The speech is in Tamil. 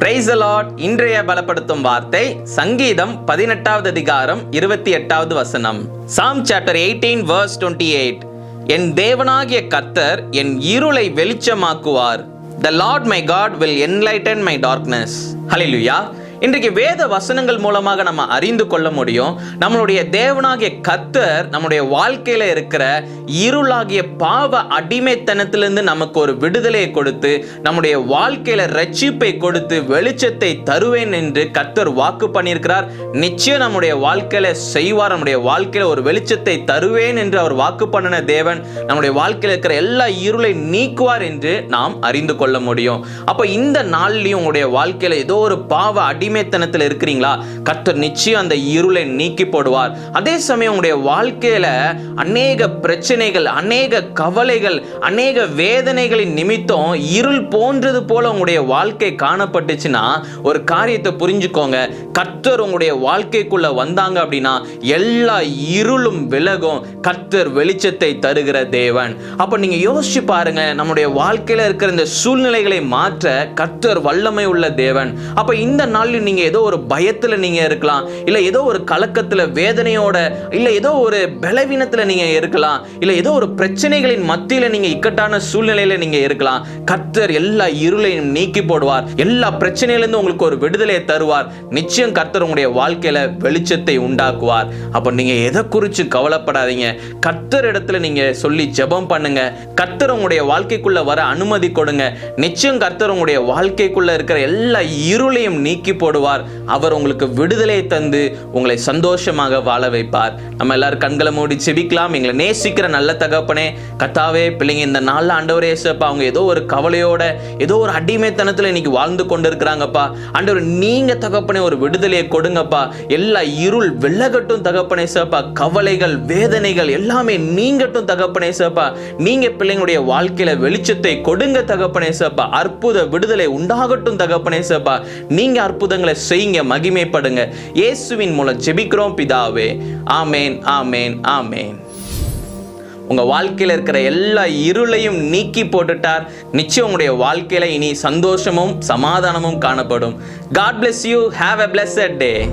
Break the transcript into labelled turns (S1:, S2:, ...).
S1: பிரைஸ் அலாட் இன்றைய பலப்படுத்தும் வார்த்தை சங்கீதம் பதினெட்டாவது அதிகாரம் இருபத்தி எட்டாவது வசனம். Psalm chapter eighteen verse twenty eight என் தேவனாகிய கர்த்தர் என் இருளை வெளிச்சமாக்குவார். The Lord my God will enlighten my darkness hallelujah இன்றைக்கு வேத வசனங்கள் மூலமாக நம்ம அறிந்து கொள்ள முடியும். நம்மளுடைய தேவனாகிய கத்தர் நம்முடைய வாழ்க்கையில இருக்கிற இருளாகிய பாவ அடிமைத்தனத்திலிருந்து நமக்கு ஒரு விடுதலையை கொடுத்து நம்முடைய வாழ்க்கையில ரட்சிப்பை கொடுத்து வெளிச்சத்தை தருவேன் என்று கத்தர் வாக்கு பண்ணியிருக்கிறார். நிச்சயம் நம்முடைய வாழ்க்கையில செய்வார். நம்முடைய வாழ்க்கையில ஒரு வெளிச்சத்தை தருவேன் என்று அவர் வாக்கு பண்ணின தேவன் நம்முடைய வாழ்க்கையில் இருக்கிற எல்லா இருளை நீக்குவார் என்று நாம் அறிந்து கொள்ள முடியும். அப்ப இந்த நாள்லயும் உங்களுடைய வாழ்க்கையில ஏதோ ஒரு பாவ அடி அடிமைத்தனத்தில் இருக்கிறீங்களா? கர்த்தர் நிச்சயம் அந்த இருளை நீக்கி போடுவார். அதே சமயம் உங்களுடைய வாழ்க்கையில அநேக பிரச்சனைகள் அநேக கவலைகள் அநேக வேதனைகளின் நிமித்தம் இருள் போன்றது போல உங்களுடைய வாழ்க்கை காணப்பட்டுச்சுன்னா ஒரு காரியத்தை புரிஞ்சுக்கோங்க. கர்த்தர் உங்களுடைய வாழ்க்கைக்குள்ள வந்தாங்க அப்படின்னா எல்லா இருளும் விலகும். கர்த்தர் வெளிச்சத்தை தருகிற தேவன். அப்ப நீங்க யோசிச்சு பாருங்க நம்முடைய வாழ்க்கையில இருக்கிற இந்த சூழ்நிலைகளை மாற்ற கர்த்தர் வல்லமை உள்ள தேவன். அப்ப இந்த நாளில் நீங்கள் ஏதோ ஒரு பயத்தில் நீங்கள் இருக்கலாம். இல்லை ஏதோ ஒரு கலக்கத்தில் வேதனையோட இல்லை ஏதோ ஒரு பலவீனத்தில் நீங்கள் இருக்கலாம். இல்லை ஏதோ ஒரு பிரச்சனைகளின் மத்தியில் நீங்கள் இக்கட்டான சூழ்நிலையில் நீங்கள் இருக்கலாம். கர்த்தர் எல்லா இருளையும் நீக்கி போடுவார். எல்லா பிரச்சனையிலேருந்து உங்களுக்கு ஒரு விடுதலையை தருவார். நிச்சயம் கர்த்தர் உங்களுடைய வாழ்க்கையில் வெளிச்சத்தை உண்டாக்குவார். அப்போ நீங்கள் எதை குறித்து கவலைப்படாதீங்க. கர்த்தர் இடத்துல நீங்கள் சொல்லி ஜெபம் பண்ணுங்க. கர்த்தர் உங்களுடைய வாழ்க்கைக்குள்ளே வர அனுமதி கொடுங்க. நிச்சயம் கர்த்தர் உங்களுடைய வாழ்க்கைக்குள்ளே இருக்கிற எல்லா இருளையும் நீக்கி போடுவார். அவர் உங்களுக்கு விடுதலை தந்து உங்களை சந்தோஷமாக வாழ வைப்பார். நம்ம எல்லாரும் கண்களை மூடி செபிக்கலாம். எங்களை நேசிக்கிற நல்ல தகப்பனே கத்தாவே பிள்ளைங்க இந்த நாளில் ஆண்டவரே ஏசப்பா அவங்க ஏதோ ஒரு கவலையோட ஏதோ ஒரு அடிமைத்தனத்தில் இன்னைக்கு வாழ்ந்து கொண்டு இருக்கிறாங்கப்பா ஆண்டவர் நீங்க தகப்பனே ஒரு விடுதலையை கொடுங்கப்பா. எல்லா இருள் வெள்ளகட்டும் தகப்பனே சேப்பா கவலைகள் வேதனைகள் எல்லாமே நீங்கட்டும் தகப்பனே சேப்பா நீங்க பிள்ளைங்களுடைய வாழ்க்கையில வெளிச்சத்தை கொடுங்க தகப்பனே சேப்பா அற்புத விடுதலை உண்டாகட்டும் தகப்பனே சேப்பா நீங்க அற்புதங்களை செய்யுங்க மகிமைப்படுங்க. இயேசுவின் மூலம் ஜெபிக்கிறோம் பிதாவே. ஆமேன் ஆமேன் ஆமேன். உங்க வாழ்க்கையில இருக்கிற எல்லா இருளையும் நீக்கி போட்டுட்டார். நிச்சயம் உங்களுடைய வாழ்க்கையில இனி சந்தோஷமும் சமாதானமும் காணப்படும். God bless you have a blessed day